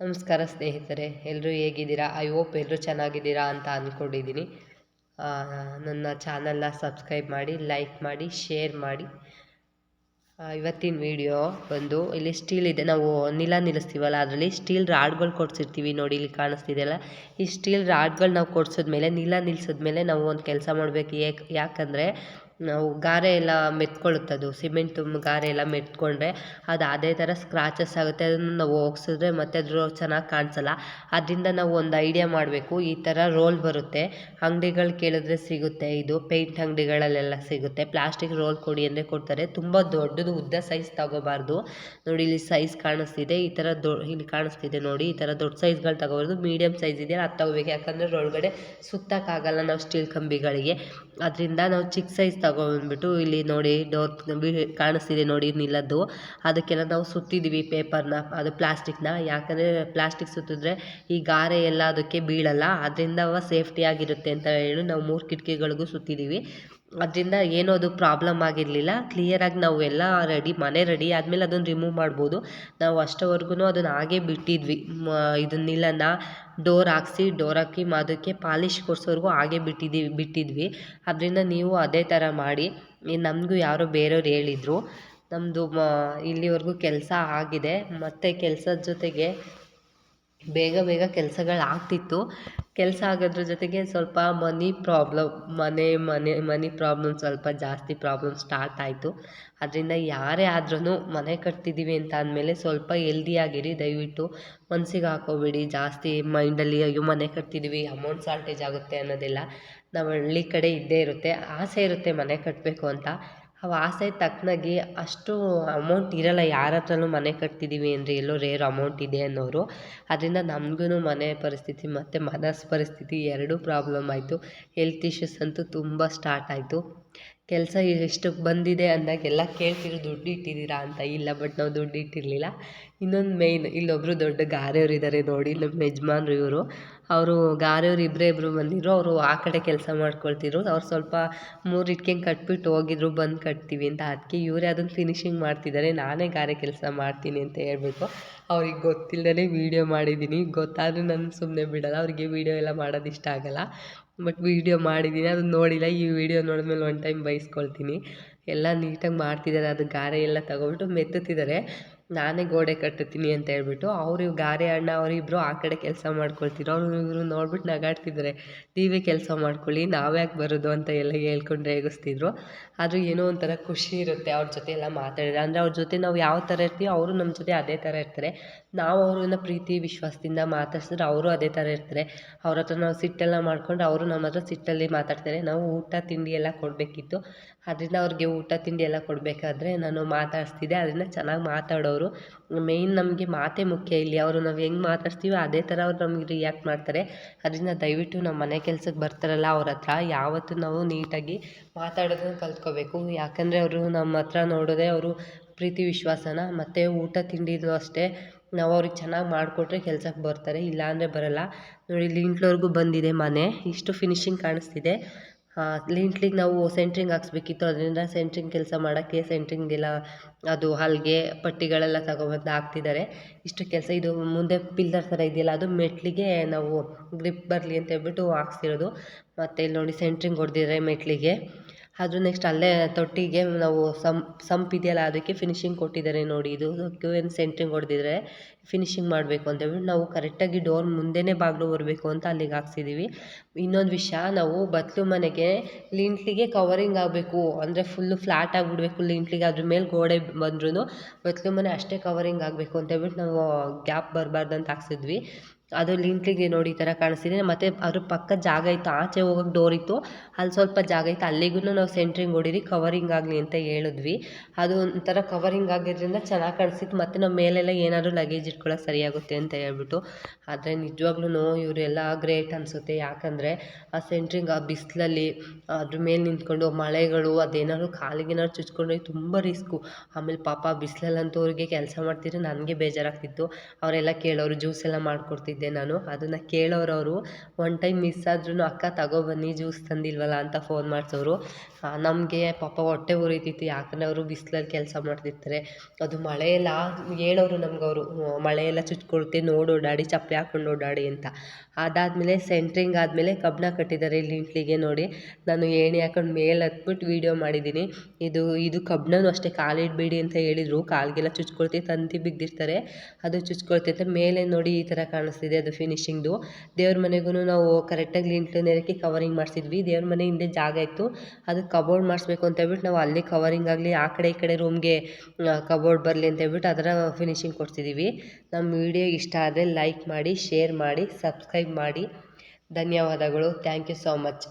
ನಮಸ್ಕಾರ ಸ್ನೇಹಿತರೆ ಎಲ್ಲರೂ ಹೇಗಿದ್ದೀರಾ? ಐ ಹೋಪ್ ಎಲ್ಲರೂ ಚೆನ್ನಾಗಿದ್ದೀರಾ ಅಂತ ಅಂದ್ಕೊಂಡಿದ್ದೀನಿ ನನ್ನ ಚಾನಲ್ನ ಸಬ್ಸ್ಕ್ರೈಬ್ ಮಾಡಿ ಲೈಕ್ ಮಾಡಿ ಶೇರ್ ಮಾಡಿ. ಇವತ್ತಿನ ವಿಡಿಯೋ ಬಂದು, ಇಲ್ಲಿ ಸ್ಟೀಲ್ ಇದೆ. ನಾವು ನಿಲ ನಿಲ್ಲಿಸ್ತೀವಲ್ಲ, ಅದರಲ್ಲಿ ಸ್ಟೀಲ್ ರಾಡ್ಗಳು ಕೊಡ್ಸಿರ್ತೀವಿ. ನೋಡಿ, ಇಲ್ಲಿ ಕಾಣಿಸ್ತಿದೆಯಲ್ಲ ಈ ಸ್ಟೀಲ್ ರಾಡ್ಗಳು ನಾವು ಕೊಡ್ಸಿದ್ಮೇಲೆ, ನಿಲ ನಿಲ್ಸಿದ್ಮೇಲೆ ನಾವು ಒಂದು ಕೆಲಸ ಮಾಡಬೇಕು. ಏಕೆ, ಯಾಕಂದರೆ ನಾವು ಗಾರೆ ಎಲ್ಲ ಮೆತ್ಕೊಳ್ಳುತ್ತದು ಸಿಮೆಂಟು ಗಾರೆ ಎಲ್ಲ ಮೆತ್ಕೊಂಡ್ರೆ ಅದು ಅದೇ ಥರ ಸ್ಕ್ರಾಚಸ್ ಆಗುತ್ತೆ, ಅದನ್ನು ನಾವು ಹೋಗ್ಸಿದ್ರೆ ಮತ್ತೆ ಅದು ಚೆನ್ನಾಗಿ ಕಾಣಿಸಲ್ಲ. ಅದರಿಂದ ನಾವು ಒಂದು ಐಡಿಯಾ ಮಾಡಬೇಕು, ಈ ಥರ ರೋಲ್ ಬರುತ್ತೆ. ಅಂಗಡಿಗಳು ಕೇಳಿದ್ರೆ ಸಿಗುತ್ತೆ, ಇದು ಪೇಂಟ್ ಅಂಗಡಿಗಳಲ್ಲೆಲ್ಲ ಸಿಗುತ್ತೆ. ಪ್ಲಾಸ್ಟಿಕ್ ರೋಲ್ ಕೊಡಿ ಅಂದರೆ ಕೊಡ್ತಾರೆ. ತುಂಬ ದೊಡ್ಡದು ಉದ್ದ ಸೈಜ್ ತಗೋಬಾರ್ದು. ನೋಡಿ, ಇಲ್ಲಿ ಸೈಜ್ ಕಾಣಿಸ್ತಿದೆ. ಈ ಥರ ದೊ, ಇಲ್ಲಿ ಕಾಣಿಸ್ತಿದೆ ನೋಡಿ, ಈ ಥರ ದೊಡ್ಡ ಸೈಜ್ಗಳು ತಗೋಬಾರ್ದು. ಮೀಡಿಯಮ್ ಸೈಜ್ ಇದೆಯಲ್ಲ ಅದು ತಗೋಬೇಕು. ಯಾಕಂದರೆ ಒಳಗಡೆ ಸುತ್ತಕ್ಕಾಗಲ್ಲ ನಾವು ಸ್ಟೀಲ್ ಕಂಬಿಗಳಿಗೆ. ಅದರಿಂದ ನಾವು ಚಿಕ್ಕ ಸೈಜ್ ತಗೊಂಡ್ಬಿಟ್ಟು ಇಲ್ಲಿ ನೋಡಿ ಡೋರ್ ಕಾಣಿಸ್ತಿದೆ ನೋಡಿ ನಿಲ್ಲದ್ದು ಅದಕ್ಕೆಲ್ಲ ನಾವು ಸುತ್ತಿದ್ದೀವಿ ಪೇಪರ್ನ, ಅದು ಪ್ಲಾಸ್ಟಿಕ್ನ. ಯಾಕಂದರೆ ಪ್ಲಾಸ್ಟಿಕ್ ಸುತ್ತಿದ್ರೆ ಈ ಗಾರೆ ಎಲ್ಲ ಅದಕ್ಕೆ ಬೀಳಲ್ಲ. ಅದರಿಂದ ಅವ ಸೇಫ್ಟಿಯಾಗಿರುತ್ತೆ ಅಂತ ಹೇಳಿ ನಾವು ಮೂರು ಕಿಟಕಿಗಳಿಗೂ ಸುತ್ತಿದ್ದೀವಿ. ಅದರಿಂದ ಏನೂ ಅದು ಪ್ರಾಬ್ಲಮ್ ಆಗಿರಲಿಲ್ಲ. ಕ್ಲಿಯರಾಗಿ ನಾವು ಎಲ್ಲ ರೆಡಿ ಮನೆ ರೆಡಿ ಆದಮೇಲೆ ಅದನ್ನು ರಿಮೂವ್ ಮಾಡ್ಬೋದು. ನಾವು ಅಷ್ಟವರೆಗೂ ಅದನ್ನು ಹಾಗೇ ಬಿಟ್ಟಿದ್ವಿ. ಇದನ್ನಿಲ್ಲನ ಡೋರ್ ಹಾಕ್ಸಿ ಡೋರ್ ಹಾಕಿ ಅದಕ್ಕೆ ಪಾಲಿಶ್ ಕೊಡ್ಸೋವರೆಗೂ ಹಾಗೇ ಬಿಟ್ಟಿದ್ದೀವಿ ಬಿಟ್ಟಿದ್ವಿ. ಅದರಿಂದ ನೀವು ಅದೇ ಥರ ಮಾಡಿ. ನಮಗೂ ಯಾರೋ ಬೇರೆಯವ್ರು ಹೇಳಿದರು. ನಮ್ಮದು ಮ, ಇಲ್ಲಿವರೆಗೂ ಕೆಲಸ ಆಗಿದೆ. ಮತ್ತು ಕೆಲಸದ ಜೊತೆಗೆ ಬೇಗ ಬೇಗ ಕೆಲ್ಸಗಳು ಆಗ್ತಿತ್ತು. ಕೆಲಸ ಆಗೋದ್ರ ಜೊತೆಗೆ ಸ್ವಲ್ಪ ಮನಿ ಪ್ರಾಬ್ಲಮ್ ಮನೆ ಮನೆ ಮನಿ ಪ್ರಾಬ್ಲಮ್ ಸ್ವಲ್ಪ ಜಾಸ್ತಿ ಪ್ರಾಬ್ಲಮ್ ಸ್ಟಾರ್ಟ್ ಆಯಿತು. ಅದರಿಂದ ಯಾರೇ ಆದ್ರೂ ಮನೆ ಕಟ್ತಿದ್ದೀವಿ ಅಂತ ಅಂದಮೇಲೆ ಸ್ವಲ್ಪ ಎಲ್ದಿಯಾಗಿರಿ ದಯವಿಟ್ಟು ಮನ್ಸಿಗೆ ಹಾಕೋಬೇಡಿ. ಜಾಸ್ತಿ ಮೈಂಡಲ್ಲಿ ಅಯ್ಯೋ ಮನೆ ಕಟ್ತಿದ್ದೀವಿ ಅಮೌಂಟ್ ಶಾರ್ಟೇಜ್ ಆಗುತ್ತೆ ಅನ್ನೋದಿಲ್ಲ. ನಾವು ಹಳ್ಳಿ ಕಡೆ ಇದ್ದೇ ಇರುತ್ತೆ, ಆಸೆ ಇರುತ್ತೆ ಮನೆ ಕಟ್ಟಬೇಕು ಅಂತ. ಆಸೆ ತಕ್ಕನಾಗಿ ಅಷ್ಟು ಅಮೌಂಟ್ ಇರೋಲ್ಲ. ಯಾರ ಹತ್ರನೂ ಮನೆ ಕಟ್ತಿದ್ದೀವಿ ಅಂದರೆ ಎಲ್ಲೋ ರೇರ್ ಅಮೌಂಟ್ ಇದೆ ಅನ್ನೋರು. ಅದರಿಂದ ನಮಗೂ ಮನೆ ಪರಿಸ್ಥಿತಿ ಮತ್ತು ಮನಸ್ಸು ಪರಿಸ್ಥಿತಿ ಎರಡೂ ಪ್ರಾಬ್ಲಮ್ ಆಯಿತು. ಹೆಲ್ತ್ ಇಶ್ಯೂಸ್ ಅಂತೂ ತುಂಬ ಸ್ಟಾರ್ಟ್ ಆಯಿತು. ಕೆಲಸ ಎಷ್ಟಕ್ಕೆ ಬಂದಿದೆ ಅಂದಾಗೆಲ್ಲ ಕೇಳ್ತಿದ್ರು, ದುಡ್ಡು ಇಟ್ಟಿದ್ದೀರಾ ಅಂತ? ಇಲ್ಲ, ಬಟ್ ನಾವು ದುಡ್ಡು ಇಟ್ಟಿರಲಿಲ್ಲ. ಇನ್ನೊಂದು ಮೇಯ್ನ್ ಇಲ್ಲೊಬ್ಬರು ದೊಡ್ಡ ಗಾರೆಯವ್ರು ಇದ್ದಾರೆ ನೋಡಿ ನಮ್ಮ ಯಜಮಾನ್ರು ಇವರು. ಅವರು ಗಾರೆಯವ್ರು ಇಬ್ಬರೇ ಇಬ್ಬರು ಬಂದಿದ್ರು, ಅವರು ಆ ಕಡೆ ಕೆಲಸ ಮಾಡ್ಕೊಳ್ತಿದ್ರು. ಅವ್ರು ಸ್ವಲ್ಪ ಮೂರು ಇಟ್ಕೆಂಗೆ ಕಟ್ಬಿಟ್ಟು ಹೋಗಿದ್ರು, ಬಂದು ಕಟ್ತೀವಿ ಅಂತ. ಅದಕ್ಕೆ ಇವರೇ ಅದನ್ನು ಫಿನಿಶಿಂಗ್ ಮಾಡ್ತಿದ್ದಾರೆ ನಾನೇ ಗಾರೆ ಕೆಲಸ ಮಾಡ್ತೀನಿ ಅಂತ ಹೇಳ್ಬಿಟ್ಟು ಅವ್ರಿಗೆ ಗೊತ್ತಿಲ್ಲದೇ ವೀಡಿಯೋ ಮಾಡಿದ್ದೀನಿ ಗೊತ್ತಾದರೂ ನಾನು ಸುಮ್ಮನೆ ಬಿಡೋಲ್ಲ. ಅವರಿಗೆ ವೀಡಿಯೋ ಎಲ್ಲ ಮಾಡೋದು ಇಷ್ಟ ಆಗೋಲ್ಲ. ಬಟ್ ವೀಡಿಯೋ ಮಾಡಿದ್ದೀನಿ ಅದನ್ನ ನೋಡಿಲ್ಲ. ಈ ವಿಡಿಯೋ ನೋಡಿದ್ಮೇಲೆ ಒನ್ ಟೈಮ್ ಬೈಸ್ಕೊಳ್ತೀನಿ. ಎಲ್ಲ ನೀಟಾಗಿ ಮಾಡ್ತಿದ್ದಾರೆ, ಅದು ಗಾರೆ ಎಲ್ಲ ತಗೊಬಿಟ್ಟು ಮೆತ್ತುತ್ತಿದ್ದಾರೆ. ನಾನೇ ಗೋಡೆ ಕಟ್ಟುತ್ತೀನಿ ಅಂತ ಹೇಳ್ಬಿಟ್ಟು ಅವರು ಗಾರೆ ಅಣ್ಣ ಅವರಿಬ್ಬರು ಆ ಕಡೆ ಕೆಲಸ ಮಾಡ್ಕೊಳ್ತಿದ್ರು. ಅವರು ಇವರು ನೋಡ್ಬಿಟ್ಟು ನಗಾಡ್ತಿದ್ದಾರೆ ನೀವೇ ಕೆಲಸ ಮಾಡ್ಕೊಳ್ಳಿ ನಾವ್ಯಾಕೆ ಬರೋದು ಅಂತ ಎಲ್ಲ ಹೇಳ್ಕೊಂಡು ರೇಗಿಸ್ತಿದ್ರು. ಆದರೂ ಏನೋ ಒಂಥರ ಖುಷಿ ಇರುತ್ತೆ ಅವ್ರ ಜೊತೆ ಎಲ್ಲ ಮಾತಾಡಿದ್ರೆ. ಅಂದರೆ ಅವ್ರ ಜೊತೆ ನಾವು ಯಾವ ಥರ ಇರ್ತೀವಿ, ಅವರು ನಮ್ಮ ಜೊತೆ ಅದೇ ಥರ ಇರ್ತಾರೆ. ನಾವು ಅವ್ರನ್ನ ಪ್ರೀತಿ, ವಿಶ್ವಾಸದಿಂದ ಮಾತಾಡ್ಸಿದ್ರೆ ಅವರು ಅದೇ ಥರ ಇರ್ತಾರೆ. ಅವ್ರ ಹತ್ರ ನಾವು ಸಿಟ್ಟೆಲ್ಲ ಮಾಡ್ಕೊಂಡು ಅವರು ನಮ್ಮ ಹತ್ರ ಸಿಟ್ಟಲ್ಲಿ ಮಾತಾಡ್ತಾರೆ. ನಾವು ಊಟ, ತಿಂಡಿ ಎಲ್ಲ ಕೊಡಬೇಕಿತ್ತು. ಅದರಿಂದ ಅವ್ರಿಗೆ ಊಟ, ತಿಂಡಿ ಎಲ್ಲ ಕೊಡಬೇಕಾದ್ರೆ ನಾನು ಮಾತಾಡಿಸ್ತಿದ್ದೆ. ಅದರಿಂದ ಚೆನ್ನಾಗಿ ಮಾತಾಡೋರು. ಮೇಯ್ನ್ ನಮಗೆ ಮಾತೇ ಮುಖ್ಯ ಇಲ್ಲಿ. ಅವರು ನಾವು ಹೆಂಗೆ ಮಾತಾಡ್ತೀವಿ ಅದೇ ಥರ ಅವ್ರು ನಮಗೆ ರಿಯಾಕ್ಟ್ ಮಾಡ್ತಾರೆ. ಅದರಿಂದ ದಯವಿಟ್ಟು ನಮ್ಮ ಮನೆ ಕೆಲ್ಸಕ್ಕೆ ಬರ್ತಾರಲ್ಲ ಅವ್ರ ಹತ್ರ, ಯಾವತ್ತು ನಾವು ನೀಟಾಗಿ ಮಾತಾಡೋದನ್ನು ಕಲ್ತ್ಕೋಬೇಕು. ಯಾಕಂದರೆ ಅವರು ನಮ್ಮ ಹತ್ರ ನೋಡೋದೇ ಅವರು ಪ್ರೀತಿ ವಿಶ್ವಾಸನ, ಮತ್ತು ಊಟ ತಿಂಡಿದು ಅಷ್ಟೇ. ನಾವು ಅವ್ರಿಗೆ ಚೆನ್ನಾಗಿ ಮಾಡಿಕೊಟ್ರೆ ಕೆಲ್ಸಕ್ಕೆ ಬರ್ತಾರೆ. ಇಲ್ಲಾಂದರೆ ಬರೋಲ್ಲ. ನೋಡಿ, ಇಲ್ಲಿ ಇಂಟ್ಲವರೆಗೂ ಬಂದಿದೆ ಮನೆ. ಇಷ್ಟು ಫಿನಿಶಿಂಗ್ ಕಾಣಿಸ್ತಿದೆ. ಲಿಂಟ್ಲಿಗೆ ನಾವು ಸೆಂಟ್ರಿಂಗ್ ಹಾಕ್ಸ್ಬೇಕಿತ್ತು. ಅದರಿಂದ ಸೆಂಟ್ರಿಂಗ್ ಕೆಲಸ ಮಾಡೋಕ್ಕೆ ಸೆಂಟ್ರಿಂಗೆಲ್ಲ ಅದು ಹಲ್ಗೆ ಪಟ್ಟಿಗಳೆಲ್ಲ ತಗೊಬಂದು ಹಾಕ್ತಿದ್ದಾರೆ. ಇಷ್ಟು ಕೆಲಸ, ಇದು ಮುಂದೆ ಪಿಲ್ಲರ್ ಥರ ಇದೆಯಲ್ಲ, ಅದು ಮೆಟ್ಲಿಗೆ ನಾವು ಗ್ರಿಪ್ ಬರಲಿ ಅಂತ ಹೇಳ್ಬಿಟ್ಟು ಹಾಕ್ಸಿರೋದು ಮತ್ತು ಇಲ್ಲಿ ನೋಡಿ ಸೆಂಟ್ರಿಂಗ್ ಹೊಡೆದಿದ್ದಾರೆ ಮೆಟ್ಲಿಗೆ. ಅದು ನೆಕ್ಸ್ಟ್ ಅಲ್ಲೇ ತೊಟ್ಟಿಗೆ ನಾವು ಸಂಪ್ ಸಂಪ್ ಇದೆಯಲ್ಲ ಅದಕ್ಕೆ ಫಿನಿಶಿಂಗ್ ಕೊಟ್ಟಿದ್ದಾರೆ ನೋಡಿ. ಇದು ಏನು ಸೆಂಟ್ರಿಂಗ್ ಹೊಡೆದಿದ್ರೆ ಫಿನಿಶಿಂಗ್ ಮಾಡಬೇಕು ಅಂತ ಹೇಳ್ಬಿಟ್ಟು ನಾವು ಕರೆಕ್ಟಾಗಿ ಡೋರ್ ಮುಂದೆನೇ ಬಾಗಿಲು ಬರಬೇಕು ಅಂತ ಅಲ್ಲಿಗೆ ಹಾಕ್ಸಿದ್ದೀವಿ ಇನ್ನೊಂದು ವಿಷಯ, ನಾವು ಬತ್ಲು ಮನೆಗೆ ಲಿಂಟ್ಲಿಗೆ ಕವರಿಂಗ್ ಆಗಬೇಕು. ಅಂದರೆ ಫುಲ್ಲು ಫ್ಲಾಟ್ ಆಗಿಬಿಡ್ಬೇಕು ಲಿಂಟ್ಲಿಗೆ ಅದ್ರ ಮೇಲೆ ಗೋಡೆ ಬಂದ್ರೂ ಬತ್ಲು ಮನೆ ಅಷ್ಟೇ ಕವರಿಂಗ್ ಆಗಬೇಕು ಅಂತ ಹೇಳ್ಬಿಟ್ಟು ನಾವು ಗ್ಯಾಪ್ ಬರಬಾರ್ದು ಅಂತ ಹಾಕ್ಸಿದ್ವಿ. ಅದು ಲಿಂಕ್ಲಿಗೆ ನೋಡಿ ಈ ಥರ ಕಾಣಿಸ್ತಿದೆ. ಮತ್ತು ಅದ್ರ ಪಕ್ಕ ಜಾಗ ಇತ್ತು, ಆಚೆ ಹೋಗೋಕೆ ಡೋರ್ ಇತ್ತು. ಅಲ್ಲಿ ಸ್ವಲ್ಪ ಜಾಗ ಇತ್ತು. ಅಲ್ಲಿಗೂ ನಾವು ಸೆಂಟ್ರಿಂಗ್ ಹೊಡೀರಿ ಕವರಿಂಗ್ ಆಗಲಿ ಅಂತ ಹೇಳಿದ್ವಿ. ಅದು ಒಂಥರ ಕವರಿಂಗ್ ಆಗಿದ್ದರಿಂದ ಚೆನ್ನಾಗಿ ಕಾಣಿಸ್ತಿತ್ತು. ಮತ್ತು ನಮ್ಮ ಮೇಲೆಲ್ಲ ಏನಾದರೂ ಲಗೇಜ್ ಇಟ್ಕೊಳ್ಳೋಕೆ ಸರಿಯಾಗುತ್ತೆ ಅಂತ ಹೇಳ್ಬಿಟ್ಟು. ಆದರೆ ನಿಜವಾಗ್ಲೂ ಇವರೆಲ್ಲ ಗ್ರೇಟ್ ಅನಿಸುತ್ತೆ. ಯಾಕಂದರೆ ಆ ಸೆಂಟ್ರಿಂಗ್ ಆ ಬಿಸಿಲಲ್ಲಿ, ಅದ್ರ ಮೇಲೆ ನಿಂತ್ಕೊಂಡು ಮಳೆಗಳು, ಅದೇನಾದ್ರು ಕಾಲಿಗೇನಾದ್ರು ಚುಚ್ಕೊಂಡ್ರೆ ತುಂಬ ರಿಸ್ಕು ಆಮೇಲೆ ಪಾಪ ಬಿಸಿಲಲ್ಲಂತೂ ಅವ್ರಿಗೆ ಕೆಲಸ ಮಾಡ್ತಿದ್ರೆ ನನಗೆ ಬೇಜಾರಾಗ್ತಿತ್ತು. ಅವರೆಲ್ಲ ಕೇಳೋರು ಜ್ಯೂಸ್ ಎಲ್ಲ ಮಾಡಿಕೊಡ್ತಿದ್ರು. ಕೊಟ್ಟಿದ್ದೆ ನಾನು. ಅದನ್ನು ಕೇಳೋರು ಅವರು ಒನ್ ಟೈಮ್ ಮಿಸ್ ಆದ್ರೂ ಅಕ್ಕ ತಗೊಬನ್ನಿ ಜ್ಯೂಸ್ ತಂದಿಲ್ವಲ್ಲ ಅಂತ ಫೋನ್ ಮಾಡಿಸೋರು. ನಮಗೆ ಪಾಪ ಹೊಟ್ಟೆ ಉರಿತಿತ್ತು. ಯಾಕಂದರೆ ಅವರು ಬಿಸ್ಲಲ್ಲಿ ಕೆಲಸ ಮಾಡ್ತಿರ್ತಾರೆ. ಅದು ಮಳೆ ಎಲ್ಲ ಹೇಳೋರು ನಮ್ಗೆ ಅವರು ಮಳೆಯೆಲ್ಲ ಎಲ್ಲ ಚುಚ್ಕೊಳುತ್ತೆ ನೋಡಿ ಓಡಾಡಿ ಚಪ್ಪಲಿ ಹಾಕ್ಕೊಂಡು ಓಡಾಡಿ ಅಂತ. ಅದಾದಮೇಲೆ ಸೆಂಟ್ರಿಂಗ್ ಆದಮೇಲೆ ಕಬ್ಬಣ ಕಟ್ಟಿದ್ದಾರೆ ಇಲ್ಲಿ ಇಂಟ್ಲಿಗೆ ನೋಡಿ. ನಾನು ಏಣಿ ಹಾಕೊಂಡು ಮೇಲೆ ಹತ್ಬಿಟ್ಟು ವೀಡಿಯೋ ಮಾಡಿದ್ದೀನಿ. ಇದು ಇದು ಕಬ್ಬಣನೂ ಅಷ್ಟೇ ಕಾಲಿಡಬೇಡಿ ಅಂತ ಹೇಳಿದರು. ಕಾಲಿಗೆಲ್ಲ ಚುಚ್ಕೊಳ್ತಿ, ತಂತಿ ಬಿದ್ದಿರ್ತಾರೆ ಅದು ಚುಚ್ಕೊಳ್ತೈತೆ ಮೇಲೆ ನೋಡಿ ಈ ಥರ ಕಾಣಿಸ್ತಿದೆ. ಅದು ಫಿನಿಶಿಂಗ್ದು ದೇವ್ರ ಮನೆಗೂ ನಾವು ಕರೆಕ್ಟಾಗಿ ಲಿಂಟ್ಲು ನೆರಕಿ ಕವರಿಂಗ್ ಮಾಡಿಸಿದ್ವಿ. ದೇವ್ರ ಮನೆ ಹಿಂದೆ ಜಾಗ ಇತ್ತು. ಅದು ಕಬೋರ್ಡ್ ಮಾಡಿಸ್ಬೇಕು ಅಂತ ಹೇಳ್ಬಿಟ್ಟು ನಾವು ಅಲ್ಲಿ ಕವರಿಂಗ್ ಆಗಲಿ, ಆ ಕಡೆ ಈ ಕಡೆ ರೂಮ್ಗೆ ಕಬೋರ್ಡ್ ಬರಲಿ ಅಂತ ಹೇಳ್ಬಿಟ್ಟು ಅದರ ಫಿನಿಶಿಂಗ್ ಕೊಡ್ತಿದ್ದೀವಿ ನಮ್ಮ ವಿಡಿಯೋ ಇಷ್ಟ ಆದರೆ ಲೈಕ್ ಮಾಡಿ ಶೇರ್ ಮಾಡಿ ಸಬ್ಸ್ಕ್ರೈಬ್ ಮಾಡಿ. ಧನ್ಯವಾದಗಳು. Thank you so much